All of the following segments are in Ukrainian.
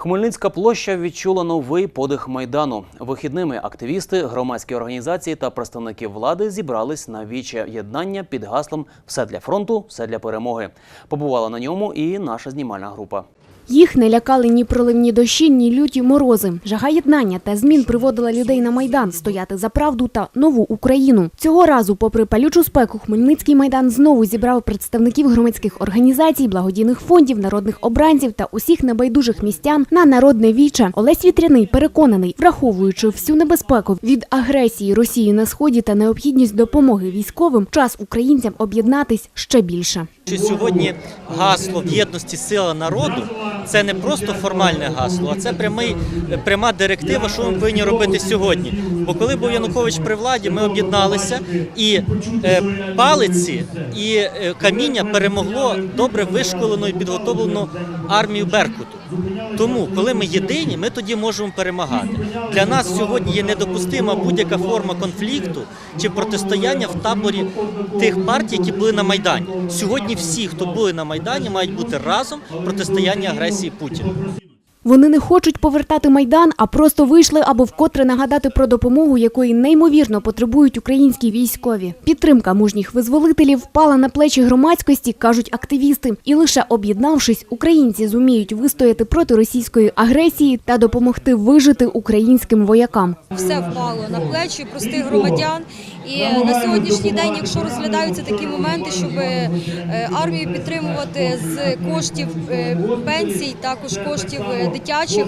Хмельницька площа відчула новий подих майдану. Вихідними активісти, громадські організації та представники влади зібрались на віче єднання під гаслом Все для фронту, все для перемоги. Побувала на ньому і наша знімальна група. Їх не лякали ні проливні дощі, ні люті морози. Жага єднання та змін приводила людей на майдан стояти за правду та нову Україну. Цього разу, попри палючу спеку, Хмельницький майдан знову зібрав представників громадських організацій, благодійних фондів, народних обранців та усіх небайдужих містян на народне віче. Олесь Вітряний переконаний, враховуючи всю небезпеку від агресії Росії на сході та необхідність допомоги військовим, час українцям об'єднатись ще більше. Що сьогодні гасло в єдності сила народу це не просто формальне гасло, а це прямий, пряма директива, що ми повинні робити сьогодні. Бо коли був Янукович при владі, ми об'єдналися і е, палиці і е, каміння перемогло добре вишколену і підготовлену армію Беркуту. Тому, коли ми єдині, ми тоді можемо перемагати. Для нас сьогодні є недопустима будь-яка форма конфлікту чи протистояння в таборі тих партій, які були на Майдані. Сьогодні всі, хто були на Майдані, мають бути разом в агресії Путіна. Вони не хочуть повертати майдан, а просто вийшли, аби вкотре нагадати про допомогу, якої неймовірно потребують українські військові. Підтримка мужніх визволителів впала на плечі громадськості, кажуть активісти. І лише об'єднавшись, українці зуміють вистояти проти російської агресії та допомогти вижити українським воякам. все впало на плечі простих громадян. І на сьогоднішній день, якщо розглядаються такі моменти, щоб е, армію підтримувати з коштів е, пенсій, також коштів е, дитячих,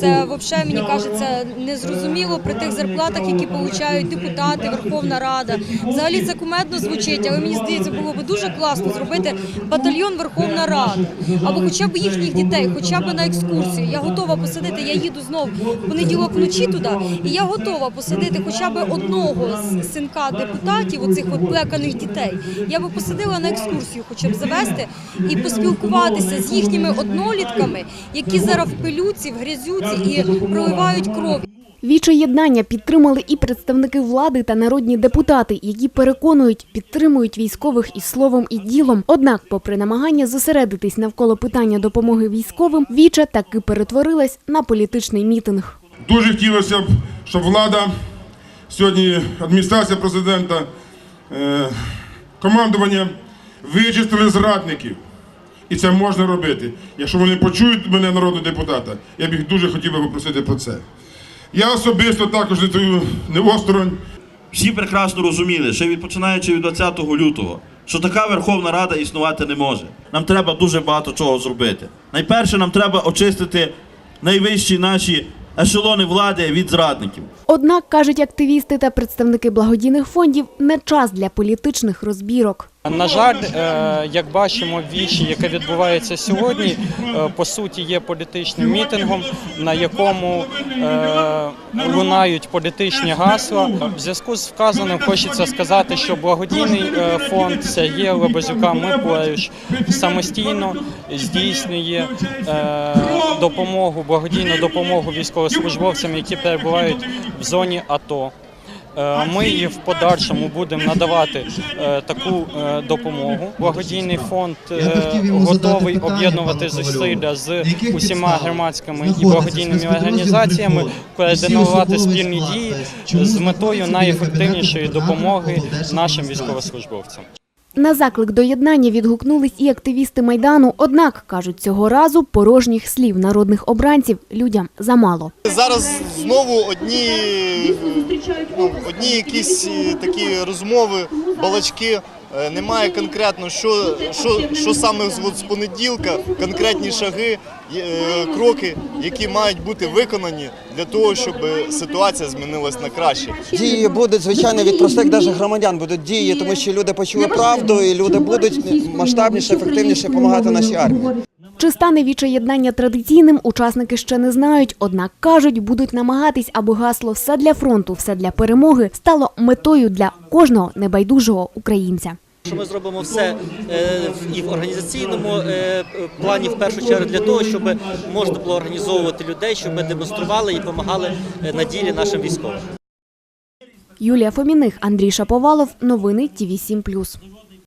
це взагалі мені кажеться незрозуміло при тих зарплатах, які отримують депутати, Верховна Рада. Взагалі це кумедно звучить, але мені здається, було б дуже класно зробити батальйон Верховна Рада або хоча б їхніх дітей, хоча б на екскурсію. Я готова посадити. Я їду знов в понеділок вночі туди, і я готова посадити хоча б одного з синка депутатів, оцих от плеканих дітей. Я би посадила на екскурсію, хоча б завести і поспілкуватися з їхніми однолітками, які зараз в пилюці, в грязюці і проливають кров. Віче єднання підтримали і представники влади та народні депутати, які переконують, підтримують військових і словом, і ділом. Однак, попри намагання зосередитись навколо питання допомоги військовим, віча таки перетворилась на політичний мітинг. Дуже хотілося б, щоб влада, сьогодні адміністрація президента, е, командування вичистили зрадників. І це можна робити. Якщо вони почують мене, народного депутата, я б їх дуже хотів би попросити про це. Я особисто також стою не осторонь. Всі прекрасно розуміли, ще від починаючи від 20 лютого, що така Верховна Рада існувати не може. Нам треба дуже багато чого зробити. Найперше, нам треба очистити найвищі наші ешелони влади від зрадників. Однак, кажуть активісти та представники благодійних фондів, не час для політичних розбірок. На жаль, е, як бачимо, вічі, яке відбувається сьогодні, е, по суті є політичним мітингом, на якому е, лунають політичні гасла. В зв'язку з вказаним хочеться сказати, що благодійний фонд Сергія Лебезюка Миколаївич самостійно здійснює допомогу, благодійну допомогу військовослужбовцям, які перебувають в зоні АТО. Е, Ми і в подальшому будемо надавати е, таку е, допомогу. Благодійний фонд готовий об'єднувати зусилля з усіма громадськими і благодійними організаціями, координувати спільні дії з метою найефективнішої допомоги нашим військовослужбовцям. На заклик до єднання відгукнулись і активісти майдану. Однак кажуть, цього разу порожніх слів народних обранців людям замало. Зараз знову одні, ну, одні якісь е, такі розмови, балачки. Е, Немає конкретно, що, що, що саме з, понеділка, конкретні шаги, е, кроки, які мають бути виконані для того, щоб ситуація змінилась на краще. Дії будуть, звичайно, від простих даже громадян будуть дії, тому що люди почули правду і люди будуть масштабніше, ефективніше допомагати нашій армії. Чи стане віче єднання традиційним, учасники ще не знають. Однак кажуть, будуть намагатись, аби гасло все для фронту, все для перемоги стало метою для кожного небайдужого українця. Що ми зробимо все е, і в організаційному е, плані, в першу чергу, для того, щоб можна було організовувати людей, щоб демонстрували і допомагали е, на ділі нашим військовим. Юлія Фоміних, Андрій Шаповалов. Новини ТІВІ 7+.